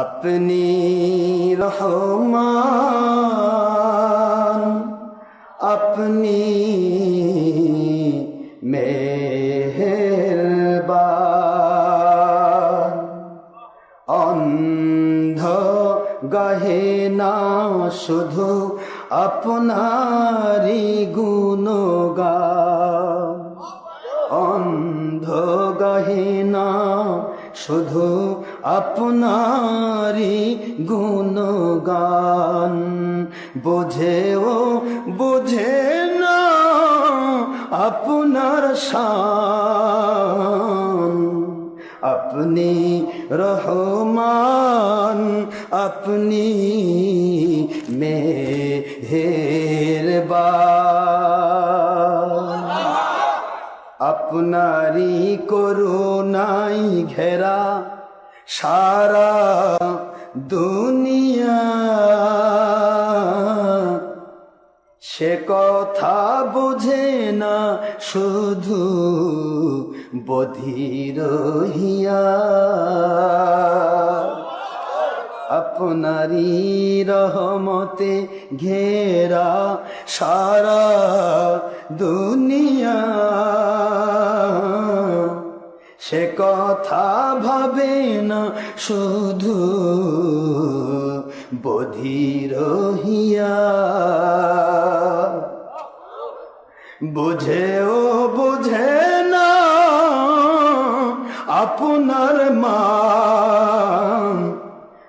আপনি রহমান আপনি অন্ধ গাহে না শুধু আপনারি গুণগান। অন্ধ গাহে না শুধু আপনারি গুণগান। বোঝেও বোঝে না আপনার শান। আপনি রহমান আপনি মেহেরবান। আপনারই করুণাই ঘেরা সারা দুনিয়া। সে কথা বুঝে না শুধু বধির হিয়া আপনারই রহমতে ঘেরা সারা দুনিয়া। সে কথা ভাবে না শুধু বধির বুঝেও বুঝে না আপনার মা।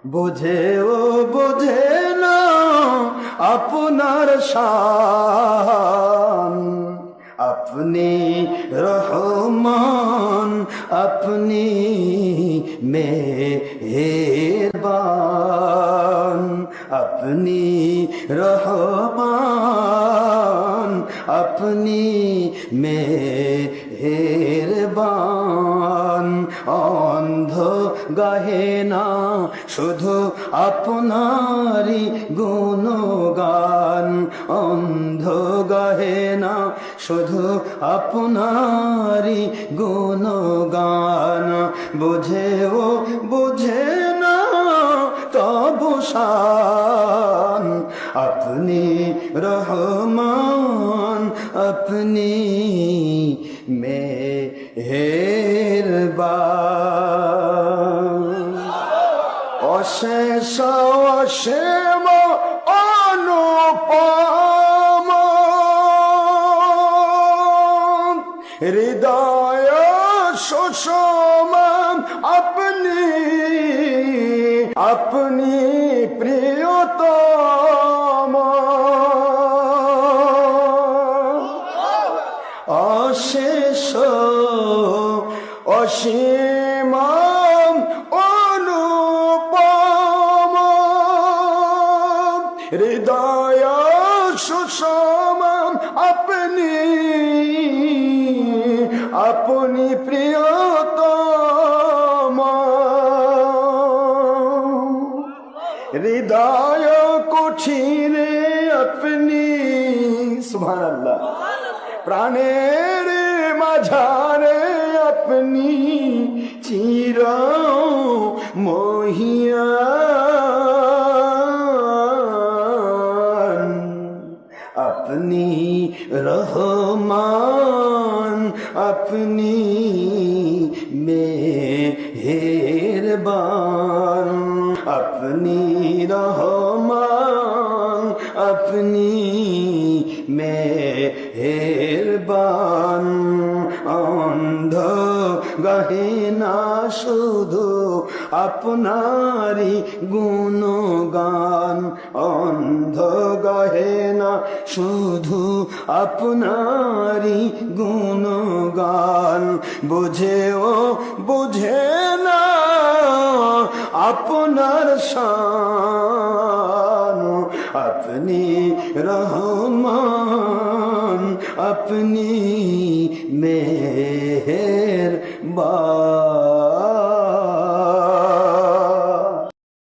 বুঝেও বুঝে না আপনার শান। আপনি রহমান। আপনি মেহেরবান আপনি রহমান আপনি মেহেরবান অন্ধ গাহে না শুধু আপনারি গুণগান অন্ধ গাহে না শুধু আপনারি গুণগান। বুঝেও বুঝে না তবু আপনি রহমান আপনি মেহেরবান। অশেষ অসীম হৃদয় সুষম আপনি আপনি প্রিয়তম। অশেষ অসীম অনুপম। হৃদয় সুষম আপনি আপনি প্রিয়তম হৃদয় কঠিনে আপনি সুবহানাল্লাহ প্রাণের মাঝারে আপনি চির মহিয়ান রহমান আপনি মেহেরবান। আপনি রহমান আপনি মেহেরবান। অন্ধ গাহে না শুধু আপনারি গুণগান, অন্ধ গাহে না শুধু আপনারি গুণগান। বুঝেও বুঝে না আপনার শান। আপনি রহমান আপনি মেহের বা